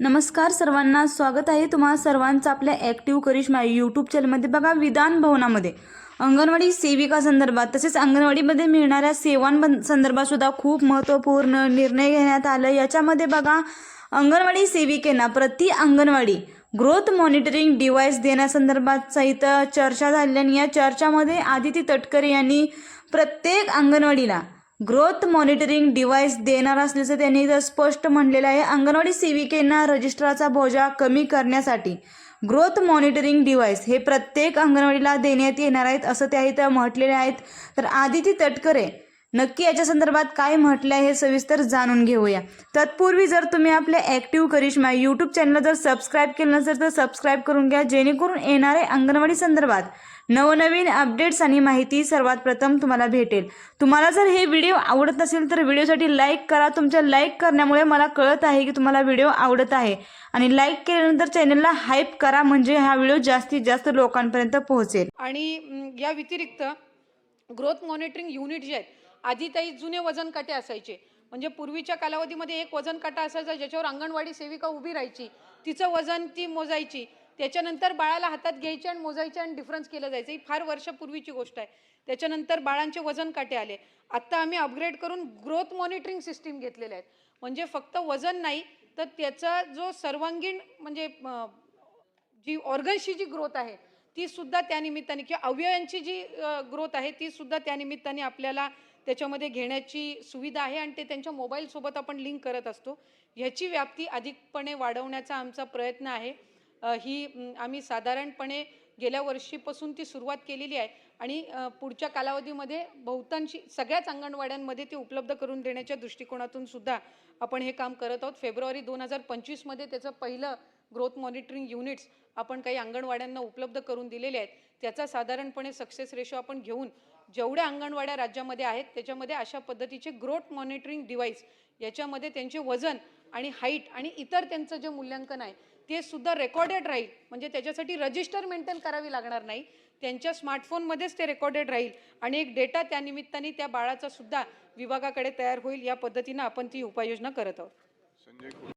नमस्कार सर्वांना स्वागत आहे तुम्हा सर्वांचं आपल्या ॲक्टिव्ह करिश्मा यूट्यूब चॅनलमध्ये बघा विधान भवनामध्ये. अंगणवाडी सेविका संदर्भात तसेच अंगणवाडीमध्ये मिळणाऱ्या सेवां संदर्भात खूप महत्त्वपूर्ण निर्णय घेण्यात आलं. याच्यामध्ये बघा अंगणवाडी सेविकेना प्रति अंगणवाडी ग्रोथ मॉनिटरिंग डिव्हाइस देण्यासंदर्भात सहित चर्चा झाली आणि या चर्चामध्ये आदिती तटकरे यांनी प्रत्येक अंगणवाडीला ग्रोथ मॉनिटरिंग डिव्हाइस देणार असल्याचं त्यांनी इथं स्पष्ट म्हणलेलं आहे. अंगणवाडी सेविकेंना रजिस्ट्राचा बोजा कमी करण्यासाठी ग्रोथ मॉनिटरिंग डिव्हाइस हे प्रत्येक अंगणवाडीला देण्यात येणार आहेत असं त्या इथं म्हटलेले आहेत. तर आदिती तटकरे नक्की याच्या संदर्भात काय म्हटलं आहे हे सविस्तर जाणून घेऊया. तत्पूर्वी जर तुम्ही आपल्या ॲक्टिव्ह करिश्मा यूट्यूब चॅनल जर सबस्क्राईब केलं नसेल तर सबस्क्राईब करून घ्या जेणेकरून येणारे अंगणवाडी संदर्भात नवनवीन अपडेट्स आणि माहिती सर्वात प्रथम तुम्हाला भेटेल. तुम्हाला जर हे व्हिडिओ आवडत असेल तर व्हिडिओसाठी लाईक करा. तुमच्या लाईक करण्यामुळे मला कळत आहे की तुम्हाला व्हिडिओ आवडत आहे. आणि लाईक केल्यानंतर चॅनलला हाईप करा म्हणजे हा व्हिडिओ जास्तीत जास्त लोकांपर्यंत पोहोचेल. आणि या व्यतिरिक्त ग्रोथ मॉनिटरिंग युनिट जे आहेत आधी ताई जुने वजन काटे असायचे. म्हणजे पूर्वीच्या कालावधीमध्ये एक वजन काटा असायचा ज्याच्यावर अंगणवाडी सेविका उभी राहायची. तिचं वजन ती मोजायची. त्याच्यानंतर बाळाला हातात घ्यायचे आणि मोजायचे आणि डिफरन्स केलं जायचं. ही फार वर्षापूर्वीची गोष्ट आहे. त्याच्यानंतर बाळांचे वजन काटे आले. आत्ता आम्ही अपग्रेड करून ग्रोथ मॉनिटरिंग सिस्टीम घेतलेले आहेत. म्हणजे फक्त वजन नाही तर त्याचा जो सर्वांगीण म्हणजे जी ऑर्गन्सची जी ग्रोथ आहे ती सुद्धा त्या निमित्ताने किंवा अवयवांची जी ग्रोथ आहे ती सुद्धा त्या निमित्ताने आपल्याला त्याच्यामध्ये घेण्याची सुविधा आहे आणि ते त्यांच्या मोबाईलसोबत आपण लिंक करत असतो. ह्याची व्याप्ती अधिकपणे वाढवण्याचा आमचा प्रयत्न आहे. ही आम्ही साधारणपणे गेल्या वर्षीपासून ती सुरुवात केलेली आहे आणि पुढच्या कालावधीमध्ये बहुतांशी सगळ्याच अंगणवाड्यांमध्ये ती उपलब्ध करून देण्याच्या दृष्टिकोनातून सुद्धा आपण हे काम करत आहोत. फेब्रुवारी दोन हजार पंचवीसमध्ये त्याचं पहिलं ग्रोथ मॉनिटरिंग युनिट्स आपण काही अंगणवाड्यांना उपलब्ध करून दिलेले आहेत त्याचा साधारणपणे सक्सेस रेशो आपण घेऊन जेवढ्या अंगणवाड्या राज्यामध्ये आहेत त्याच्यामध्ये अशा पद्धतीचे ग्रोथ मॉनिटरिंग डिव्हाइस याच्यामध्ये त्यांचे वजन आणि हाईट आणि इतर त्यांचं जे मूल्यांकन आहे ते सुद्धा रेकॉर्डेड राहील. म्हणजे त्याच्यासाठी रजिस्टर मेंटेन करावी लागणार नाही. त्यांच्या स्मार्टफोनमध्येच ते रेकॉर्डेड राहील. आणि एक डेटा त्या निमित्ताने त्या बाळाचा सुद्धा विभागाकडे तयार होईल या पद्धतीनं आपण ती उपाययोजना करत आहोत.